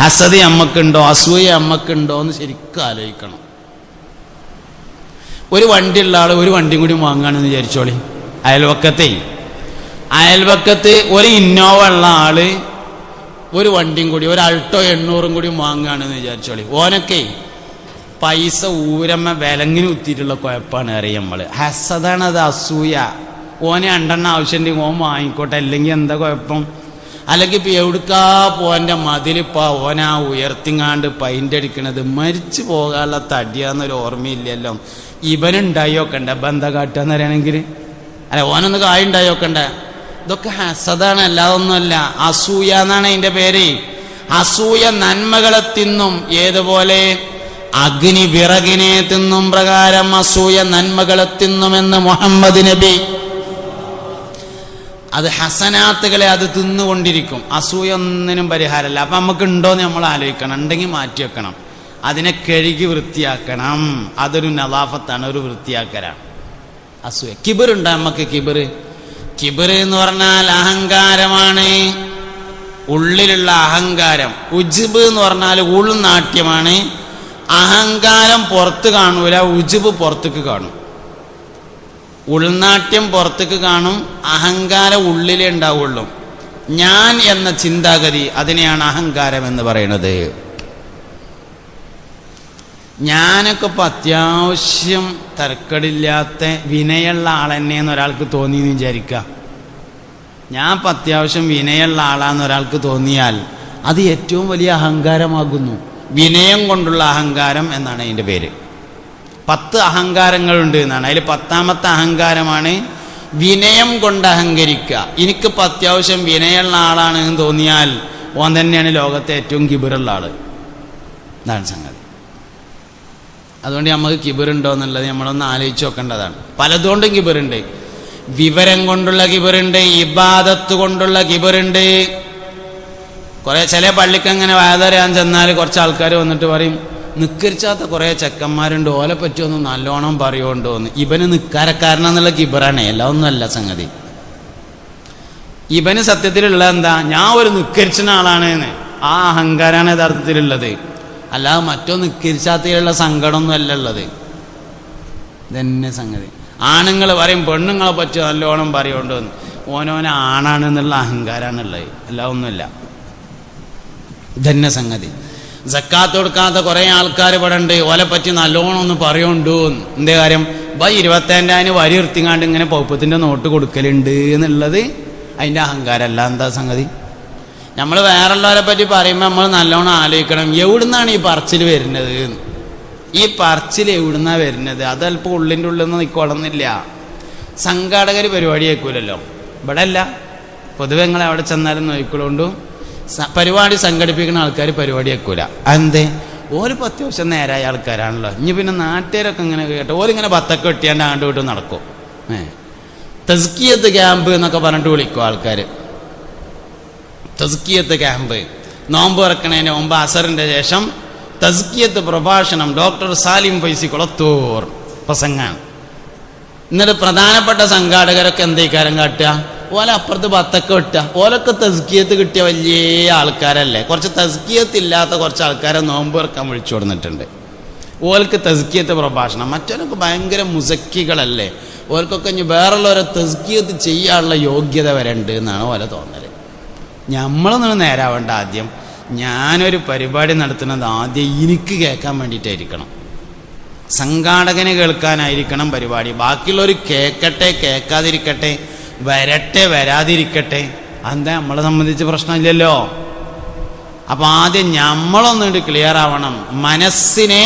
ഹസദ് അമ്മക്കുണ്ടോ അസൂയ അമ്മക്കുണ്ടോ എന്ന് ശരിക്കും ആലോചിക്കണം. ഒരു വണ്ടിയുള്ള ആൾ ഒരു വണ്ടിയും കൂടി വാങ്ങുകയാണെന്ന് വിചാരിച്ചോളി. അയൽവക്കത്തെ. അയൽവക്കത്ത് ഒരു ഇന്നോവ ഉള്ള ആൾ ഒരു വണ്ടിയും കൂടി ഒരു അൾട്ടോ എണ്ണൂറും കൂടി വാങ്ങുകയാണെന്ന് വിചാരിച്ചോളി. ഓനൊക്കെ പൈസ ഊരമ്മ വിലങ്ങിന് കുത്തിയിട്ടുള്ള കുഴപ്പമാണ് അറിയാം നമ്മൾ ഹസതാണ് അത് അസൂയ. ഓനെ രണ്ടെണ്ണം ആവശ്യമുണ്ടെങ്കിൽ ഓൻ വാങ്ങിക്കോട്ടെ. അല്ലെങ്കിൽ എന്താ കുഴപ്പം? അല്ലെങ്കിൽ ഇപ്പം എവിടുക്കാ പോന്റെ മതിലിപ്പാ ഓനാ ഉയർത്തിങ്ങാണ്ട് പൈന്റ് അടിക്കണത്? മരിച്ചു പോകാനുള്ള തടിയാന്നൊരു ഓർമ്മയില്ലല്ലോ. ഇവനുണ്ടായോക്കണ്ട ബന്ധ കാട്ടുകയെന്ന് പറയുകയാണെങ്കിൽ അല്ല ഓനൊന്ന് കായുണ്ടായോക്കണ്ട ഇതൊക്കെ ഹസതാണ് അല്ലാതൊന്നുമല്ല. അസൂയ എന്നാണ് അതിന്റെ പേര്. അസൂയ നന്മകളെ തിന്നും ഏതുപോലെ? അഗ്നി വിറകിനെ തിന്നും പ്രകാരം അസൂയ നന്മകളെ തിന്നുമെന്ന് മുഹമ്മദ് നബി അത് ഹസനാത്തുകളെ അത് തിന്നുകൊണ്ടിരിക്കും. അസൂയൊന്നിനും പരിഹാരമല്ല. അപ്പം നമുക്ക് ഉണ്ടോയെന്ന് നമ്മൾ ആലോചിക്കണം. ഉണ്ടെങ്കിൽ മാറ്റി വെക്കണം. അതിനെ കഴുകി വൃത്തിയാക്കണം. അതൊരു നദാഫത്താണ് ഒരു വൃത്തിയാക്കലാണ്. അസൂയ. കിബിറുണ്ടോ നമുക്ക് കിബിറ്? കിബിറ് എന്ന് പറഞ്ഞാൽ അഹങ്കാരമാണ്. ഉള്ളിലുള്ള അഹങ്കാരം. ഉജിബ് എന്ന് പറഞ്ഞാൽ ഉൾനാട്യമാണ്. അഹങ്കാരം പുറത്ത് കാണൂല ഉജിബ് പുറത്തേക്ക് കാണും. ഉൾനാട്യം പുറത്തേക്ക് കാണും അഹങ്കാരം ഉള്ളിലേ ഉണ്ടാവുള്ളൂ. ഞാൻ എന്ന ചിന്താഗതി അതിനെയാണ് അഹങ്കാരം എന്ന് പറയുന്നത്. ഞാനൊക്കെ ഇപ്പം അത്യാവശ്യം തരക്കടില്ലാത്ത വിനയുള്ള ആളെന്നെയെന്ന് ഒരാൾക്ക് തോന്നി എന്ന് വിചാരിക്കുക ഞാൻ ഇപ്പം അത്യാവശ്യം വിനയുള്ള ആളാന്ന് ഒരാൾക്ക് തോന്നിയാൽ അത് ഏറ്റവും വലിയ അഹങ്കാരമാകുന്നു. വിനയം കൊണ്ടുള്ള അഹങ്കാരം എന്നാണ് അതിന്റെ പേര്. പത്ത് അഹങ്കാരങ്ങളുണ്ട് എന്നാണ്. അതിൽ പത്താമത്തെ അഹങ്കാരമാണ് വിനയം കൊണ്ട് അഹങ്കരിക്കുക. എനിക്കിപ്പോൾ അത്യാവശ്യം വിനയുള്ള ആളാണ് എന്ന് തോന്നിയാൽ ഓൻ തന്നെയാണ് ലോകത്തെ ഏറ്റവും കിബിറുള്ള ആൾ. ഇതാണ് സംഗതി. അതുകൊണ്ട് നമുക്ക് കിബിറുണ്ടോ എന്നുള്ളത് നമ്മളൊന്ന് ആലോചിച്ച് നോക്കേണ്ടതാണ്. പലതുകൊണ്ടും കിബിറുണ്ട്. വിവരം കൊണ്ടുള്ള കിബിറുണ്ട് ഇബാദത്ത് കൊണ്ടുള്ള കിബിറുണ്ട്. കുറെ ചില പള്ളിക്കങ്ങനെ വാതറിയാൻ ചെന്നാൽ കുറച്ച് ആൾക്കാർ വന്നിട്ട് പറയും നിക്കരിച്ചാത്ത കുറേ ചെക്കന്മാരുണ്ട്. ഓലെ പറ്റിയൊന്ന് നല്ലോണം പറയുണ്ടോ എന്ന്. ഇവന് നിക്കാരക്കാരനെന്നുള്ള കിബറാണ്. എല്ലാം ഒന്നുമല്ല സംഗതി. ഇവന് സത്യത്തിലുള്ള എന്താ? ഞാൻ ഒരു നിക്കരിച്ച ആളാണ് ആ അഹങ്കാരാണ് യഥാർത്ഥത്തിലുള്ളത്. അല്ലാതെ മറ്റോ നിക്കരിച്ചാത്തതിലുള്ള സങ്കടമൊന്നും അല്ല ഉള്ളത്. ഇതന്നെ സംഗതി. ആണുങ്ങൾ പറയും പെണ്ണുങ്ങളെ പറ്റി നല്ലോണം പറയുണ്ടോ എന്ന്. ഓനോന ആണാണെന്നുള്ള അഹങ്കാരമാണുള്ളത് എല്ലാം ഒന്നുമില്ല ഇതന്നെ സംഗതി. സക്കാത്ത് കൊടുക്കാത്ത കുറേ ആൾക്കാർ ഇവിടെ ഉണ്ട് ഓലെ പറ്റി നല്ലോണം ഒന്ന് പറയുണ്ടു. എന്തേ കാര്യം? ബൈ അതിന് വരി ഉർത്തിങ്ങാണ്ട് ഇങ്ങനെ പൗപ്പത്തിന്റെ നോട്ട് കൊടുക്കലുണ്ട് എന്നുള്ളത് അതിന്റെ അഹങ്കാരമല്ല. എന്താ സംഗതി? നമ്മൾ വേറുള്ളവരെ പറ്റി പറയുമ്പോൾ നമ്മൾ നല്ലോണം ആലോചിക്കണം. എവിടുന്നാണ് ഈ പറച്ചിൽ വരുന്നത്? ഈ പറച്ചിൽ എവിടുന്നാണ് വരുന്നത്? അത് അല്പം ഉള്ളിന്റെ ഉള്ളിൽ നിന്ന് നിൽക്കൊള്ളുന്നില്ല സംഘാടകർ പരിപാടി ആക്കൂലല്ലോ ഇവിടെ അല്ല പൊതുവെ നിങ്ങൾ അവിടെ ചെന്നാലും നോക്കിക്കൊള്ളോണ്ടു സ- പരിപാടി സംഘടിപ്പിക്കുന്ന ആൾക്കാർ പരിപാടി ആക്കൂല അതെന്തേ? പത്ത് അത്യാവശ്യം നേരായ ആൾക്കാരാണല്ലോ. ഇനി പിന്നെ നാട്ടുകാരൊക്കെ ഇങ്ങനെ കേട്ടോ ഓരിങ്ങനെ ബത്തൊക്കെ വെട്ടിയാണ്ട് ആണ്ട് വിട്ട് നടക്കും. ഏ. തസ്കിയത്ത് ക്യാമ്പ് എന്നൊക്കെ പറഞ്ഞിട്ട് വിളിക്കും ആൾക്കാർ തസ്കിയത്ത് ക്യാമ്പ്. നോമ്പ് ഇറക്കണേന് മുമ്പ് അസറിന്റെ ശേഷം തസ്കിയത്ത് പ്രഭാഷണം ഡോക്ടർ സാലിം ഫൈസി കുളത്തൂർ പ്രസംഗാണ്. എന്നിട്ട് പ്രധാനപ്പെട്ട സംഘാടകരൊക്കെ എന്തേക്കാരം കാട്ടുക? ഓല അപ്പുറത്ത് പത്തൊക്കെ വിട്ടുക. ഓലൊക്കെ തസ്കിയത്ത് കിട്ടിയ വലിയ ആൾക്കാരല്ലേ? കുറച്ച് തസ്കിയത്ത് ഇല്ലാത്ത കുറച്ച് ആൾക്കാരെ നോമ്പ് ഇറക്കാൻ വിളിച്ചു കൊടുത്തിട്ടുണ്ട് ഓൽക്ക് തസ്കിയത്ത് പ്രഭാഷണം. മറ്റവരൊക്കെ ഭയങ്കര മുസക്കികളല്ലേ? ഓൽക്കൊക്കെ ഇനി വേറുള്ളവരെ തസ്കിയത്ത് ചെയ്യാനുള്ള യോഗ്യത വരണ്ട് എന്നാണ് ഓല തോന്നൽ. നമ്മളൊന്നും നേരാവേണ്ട ആദ്യം. ഞാനൊരു പരിപാടി നടത്തുന്നത് ആദ്യം എനിക്ക് കേൾക്കാൻ വേണ്ടിയിട്ടായിരിക്കണം. സംഘാടകന് കേൾക്കാനായിരിക്കണം പരിപാടി. ബാക്കിയുള്ളവർ കേൾക്കട്ടെ കേൾക്കാതിരിക്കട്ടെ. വരട്ടെ വരാതിരിക്കട്ടെ. അതെന്താ നമ്മളെ സംബന്ധിച്ച് പ്രശ്നമില്ലല്ലോ. അപ്പൊ ആദ്യം നമ്മളൊന്നുകൊണ്ട് ക്ലിയർ ആവണം. മനസ്സിനെ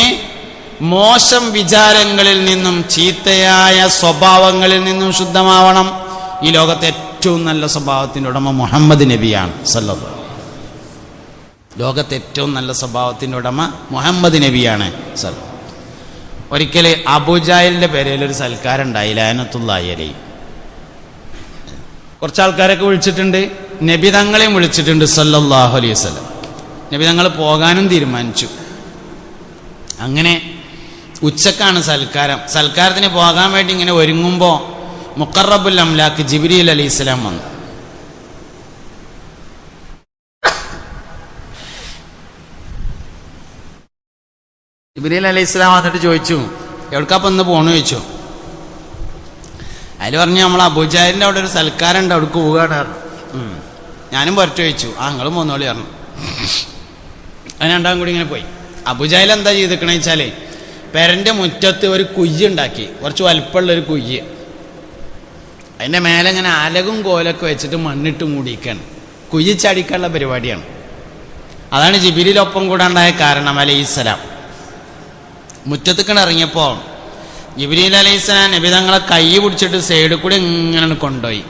മോശം വിചാരങ്ങളിൽ നിന്നും ചീത്തയായ സ്വഭാവങ്ങളിൽ നിന്നും ശുദ്ധമാവണം. ഈ ലോകത്തെ ഏറ്റവും നല്ല സ്വഭാവത്തിന്റെ ഉടമ മുഹമ്മദ് നബിയാണ് സല്ലത് ലോകത്തെ ഏറ്റവും നല്ല സ്വഭാവത്തിന്റെ ഉടമ മുഹമ്മദ് നബിയാണ് സൽ ഒരിക്കൽ അബുജാലിന്റെ പേരിൽ ഒരു സൽക്കാരം ഉണ്ടായി ലാനത്തുള്ള അലി കുറച്ച് ആൾക്കാരൊക്കെ വിളിച്ചിട്ടുണ്ട്. നബി തങ്ങളെയും വിളിച്ചിട്ടുണ്ട് സല്ലല്ലാഹു അലൈഹി വസല്ലം. നബി പോകാനും തീരുമാനിച്ചു. അങ്ങനെ ഉച്ചക്കാണ് സൽക്കാരം. സൽക്കാരത്തിന് പോകാൻ വേണ്ടി ഇങ്ങനെ ഒരുങ്ങുമ്പോൾ മുക്കറബുൽ അംലാക്ക് ജിബ്രീൽ അലൈഹി സ്വലാം വന്നു. ഇബ്രീൽ അലൈഹി ഇസ്ലാം വന്നിട്ട് ചോദിച്ചു എവിടക്കാപ്പം ഇന്ന് പോണു? ചോദിച്ചു. അതിൽ പറഞ്ഞു നമ്മൾ അബുജാലിന്റെ അവിടെ ഒരു സൽക്കാരം ഉണ്ട് അവിടേക്ക് പോവുകയാണ്. ഞാനും പുരട്ട് ചോദിച്ചു ആ നിങ്ങളും പോന്നോളി പറഞ്ഞു. അതിന് രണ്ടാം കൂടി ഇങ്ങനെ പോയി. അബുജായിൽ എന്താ ചെയ്തിക്കണ വെച്ചാലേ പെരന്റെ മുറ്റത്ത് ഒരു കുയ്യ് ഉണ്ടാക്കി. കുറച്ച് വലിപ്പമുള്ള ഒരു കുയ്യ്. അതിന്റെ മേലെ ഇങ്ങനെ അലകും കോലൊക്കെ വെച്ചിട്ട് മണ്ണിട്ട് മൂടിയിക്കാണ് കുയ്യ് ചാടിക്കാനുള്ള പരിപാടിയാണ്. അതാണ് ജിബിരിലൊപ്പം കൂടാണ്ടായ കാരണം അലൈഹിസ്സലാം. മുറ്റത്തേക്കാണ് ഇറങ്ങിയപ്പോൾ ജിബിരിൽ അലൈഹിസ്സലാം നബി തങ്ങളെ കൈ പിടിച്ചിട്ട് സൈഡിൽ കൂടി ഇങ്ങനെ കൊണ്ടുപോയി.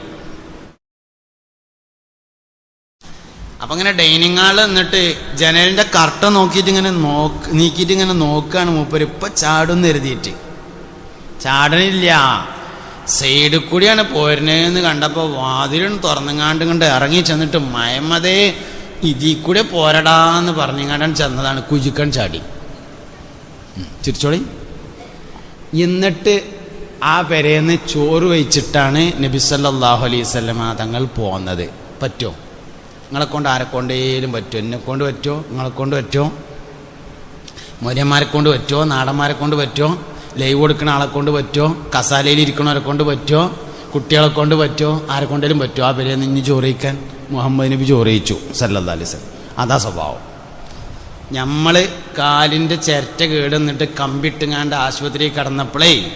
അപ്പൊ ഇങ്ങനെ ഡൈനിങ് ഹാളിൽ നിന്നിട്ട് ജനലിന്റെ കർട്ട നോക്കിയിട്ട് ഇങ്ങനെ നോക്ക് നീക്കിയിട്ട് ഇങ്ങനെ നോക്കുകയാണ് മൂപ്പര്. ഇപ്പൊ ചാടും എഴുതിയിട്ട്. ചാടണില്ല. സൈഡിൽ കൂടിയാണ് പോരുന്നതെന്ന് കണ്ടപ്പോ വാതിലും തുറന്നുങ്ങാണ്ട് കണ്ട് ഇറങ്ങി ചെന്നിട്ട് മയമതേ ഇതിൽ കൂടെ പോരടാന്ന് പറഞ്ഞുങ്ങാണ്ടാണ് ചെന്നതാണ് കുജുക്കൻ ചാടി. തിരിച്ചോളി എന്നിട്ട് ആ പെരേന്ന് ചോറ് വെച്ചിട്ടാണ് നബി സല്ലല്ലാഹു അലൈഹി സ്വലമ തങ്ങൾ പോന്നത്. പറ്റോ? നിങ്ങളെ കൊണ്ട് ആരെ കൊണ്ടേലും പറ്റുമോ എന്നെ കൊണ്ട് പറ്റുമോ നിങ്ങളെ കൊണ്ട് പറ്റുമോ മൂര്യന്മാരെ കൊണ്ട് പറ്റുമോ നാടന്മാരെ കൊണ്ട് പറ്റുമോ ലൈവ് കൊടുക്കുന്ന ആളെ കൊണ്ട് പറ്റുമോ കസാലയിൽ ഇരിക്കണവരെ കൊണ്ട് പറ്റുമോ കുട്ടികളെ കൊണ്ട് പറ്റുമോ ആരെ കൊണ്ടേലും പറ്റുമോ ആ പേരെ നിന്ന് ചോറിയിക്കാൻ മുഹമ്മദ് നബി ചോറിയിച്ചു സല്ലല്ലാ അലൈസ് അതാ സ്വഭാവം. നമ്മൾ കാലിന്റെ ചിരട്ട കേടുന്നിട്ട് കമ്പിട്ടുങ്ങാണ്ട് ആശുപത്രിയിൽ കിടന്നപ്പോഴേ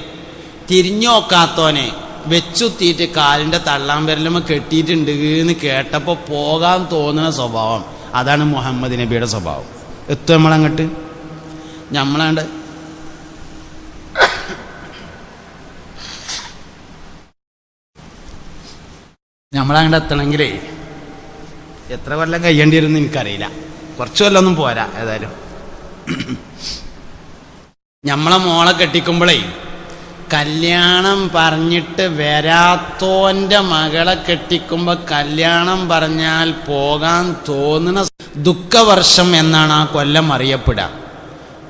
തിരിഞ്ഞോക്കാത്തോനെ വെച്ചുത്തിയിട്ട് കാലിന്റെ തള്ളാൻ വരലമ്മ കെട്ടിയിട്ടുണ്ട് എന്ന് കേട്ടപ്പോൾ പോകാൻ തോന്നുന്ന സ്വഭാവം. അതാണ് മുഹമ്മദ് നബിയുടെ സ്വഭാവം. എത്തും നമ്മളങ്ങോട്ട്? നമ്മളാണ്ട് നമ്മളങ്ങോട്ട് എത്തണമെങ്കിലേ എത്ര കൊല്ലം കഴിയേണ്ടി വരുമെന്ന് എനിക്കറിയില്ല. കുറച്ച് കൊല്ലൊന്നും പോരാ ഏതായാലും. നമ്മളെ മോളെ കെട്ടിക്കുമ്പോഴേ കല്യാണം പറഞ്ഞിട്ട് വരാത്തോന്റെ മകളെ കെട്ടിക്കുമ്പോൾ കല്യാണം പറഞ്ഞാൽ പോകാൻ തോന്നുന്ന ദുഃഖവർഷം എന്നാണ് ആ കൊല്ലം അറിയപ്പെടുക.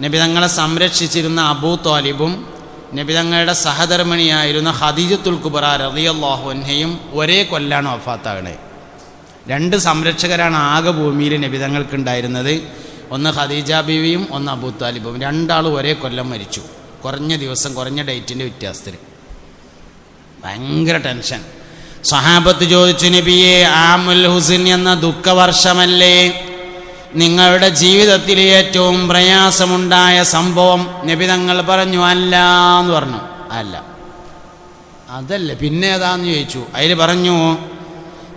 നബിതങ്ങളെ സംരക്ഷിച്ചിരുന്ന അബൂ തോലിബും നബിതങ്ങളുടെ സഹധർമ്മിണിയായിരുന്ന ഹദീജത്തുൽ കുബറ റളിയല്ലാഹു അൻഹയും ഒരേ കൊല്ലാണ് വഫാത്താകണേ. രണ്ട് സംരക്ഷകരാണ് ആകെ ഭൂമിയിൽ നബിതങ്ങൾക്ക് ഉണ്ടായിരുന്നത് ഒന്ന് ഖദീജ ബീവിയും ഒന്ന് അബൂ താലിബും. രണ്ടാളും ഒരേ കൊല്ലം മരിച്ചു. കുറഞ്ഞ ദിവസം കുറഞ്ഞ ഡേറ്റിന്റെ വ്യത്യാസത്തിൽ. ഭയങ്കര ടെൻഷൻ. സഹാബത്ത് ചോദിച്ചു നബിയെ ആമുൽ ഹുസിൻ എന്ന ദുഃഖവർഷമല്ലേ? നിങ്ങളുടെ ജീവിതത്തിൽ ഏറ്റവും പ്രയാസമുണ്ടായ സംഭവം നബിതങ്ങൾ പറഞ്ഞു അല്ല എന്ന് പറഞ്ഞു. അല്ല. അതല്ല. പിന്നെ ഏതാന്ന് ചോദിച്ചു. അതിൽ പറഞ്ഞു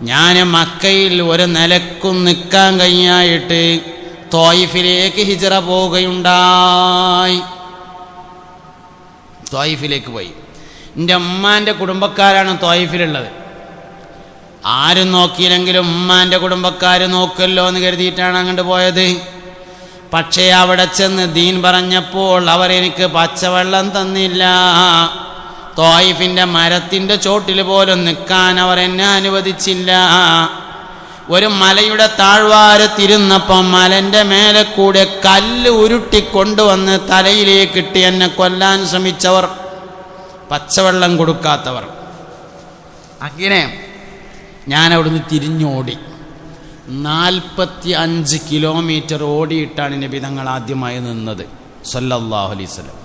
ഞാൻ മക്കയിൽ ഒരു നിലക്കും നിൽക്കാൻ കഴിയായിട്ട് തോയിഫിലേക്ക് ഹിജറ പോവുകയുണ്ടായി. തോയിഫിലേക്ക് പോയി. എന്റെ ഉമ്മാന്റെ കുടുംബക്കാരാണ് തോയിഫിലുള്ളത്. ആരും നോക്കിയില്ലെങ്കിലും ഉമ്മാന്റെ കുടുംബക്കാർ നോക്കല്ലോ എന്ന് കരുതിയിട്ടാണ് അങ്ങോട്ട് പോയത്. പക്ഷേ അവിടെ ചെന്ന് ദീൻ പറഞ്ഞപ്പോൾ അവരെനിക്ക് പച്ചവെള്ളം തന്നില്ല. തോയിഫിന്റെ മരത്തിന്റെ ചോട്ടിൽ പോലും നിൽക്കാൻ അവർ എന്നെ അനുവദിച്ചില്ല. ഒരു മലയുടെ താഴ്വാരത്തിരുന്നപ്പം മലന്റെ മേലെ കൂടെ കല്ല് ഉരുട്ടിക്കൊണ്ടുവന്ന് തലയിലേക്ക് ഇട്ട് എന്നെ കൊല്ലാൻ ശ്രമിച്ചവർ പച്ചവെള്ളം കൊടുക്കാത്തവർ. അങ്ങനെ ഞാൻ അവിടുന്ന് തിരിഞ്ഞോടി. നാൽപ്പത്തി അഞ്ച് കിലോമീറ്റർ ഓടിയിട്ടാണ് നബി തങ്ങൾ ആദ്യമായി നിന്നത്. സല്ലല്ലാഹു അലൈഹി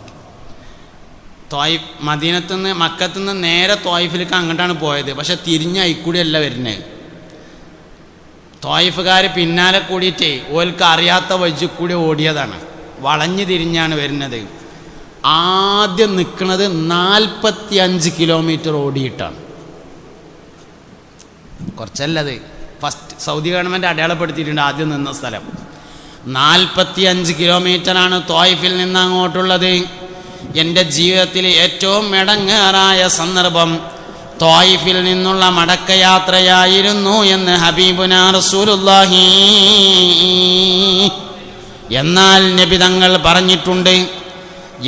തോയിഫ് മദീനത്തു നിന്ന് മക്കത്തു നിന്ന് നേരെ തോയിഫിലേക്ക് അങ്ങോട്ടാണ് പോയത്. പക്ഷെ തിരിഞ്ഞ അയിക്കൂടിയല്ല വരുന്നത് തോയിഫുകാർ പിന്നാലെ കൂടിയിട്ട് ഓൽക്ക് അറിയാത്ത വഴി കൂടി ഓടിയതാണ്. വളഞ്ഞു തിരിഞ്ഞാണ് വരുന്നത്. ആദ്യം നിൽക്കുന്നത് നാൽപ്പത്തി അഞ്ച് കിലോമീറ്റർ ഓടിയിട്ടാണ്. കുറച്ചല്ലത്. ഫസ്റ്റ് സൗദി ഗവൺമെന്റ് അടയാളപ്പെടുത്തിയിട്ടുണ്ട് ആദ്യം നിന്ന സ്ഥലം. നാൽപ്പത്തി അഞ്ച് കിലോമീറ്ററാണ് തോയിഫിൽ നിന്ന് അങ്ങോട്ടുള്ളത്. എന്റെ ജീവിതത്തിൽ ഏറ്റവും ഇടങ്ങേറായ സന്ദർഭം തോയിഫിൽ നിന്നുള്ള മടക്കയാത്രയായിരുന്നു എന്ന് ഹബീബുന റസൂലുല്ലാഹി എന്നാൽ നബിതങ്ങൾ പറഞ്ഞിട്ടുണ്ട്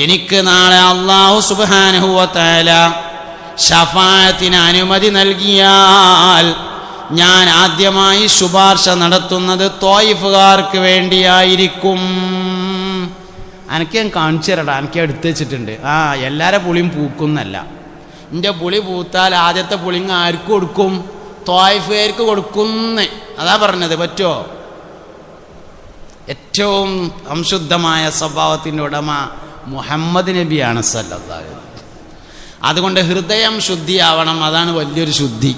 എനിക്ക് നാളെ അള്ളാഹു സുബാനുഹുവല ഷഫായത്തിന് അനുമതി നൽകിയാൽ ഞാൻ ആദ്യമായി ശുപാർശ നടത്തുന്നത് തോയിഫുകാർക്ക് വേണ്ടിയായിരിക്കും. എനിക്ക് ഞാൻ കാണിച്ചു തരടാ എനിക്ക് എടുത്തു വെച്ചിട്ടുണ്ട്. ആ എല്ലാരെ പുളിയും പൂക്കുന്നല്ല. എന്റെ പുളി പൂത്താൽ ആദ്യത്തെ പുളിങ് ആർക്ക് കൊടുക്കും? തോയ്ഫേർക്ക് കൊടുക്കുന്നേ. അതാ പറഞ്ഞത് പറ്റുമോ ഏറ്റവും സംശുദ്ധമായ സ്വഭാവത്തിന്റെ ഉടമ മുഹമ്മദ് നബിയാണ് സല്ലല്ലാഹു. അതുകൊണ്ട് ഹൃദയം ശുദ്ധിയാവണം അതാണ് വലിയൊരു ശുദ്ധി.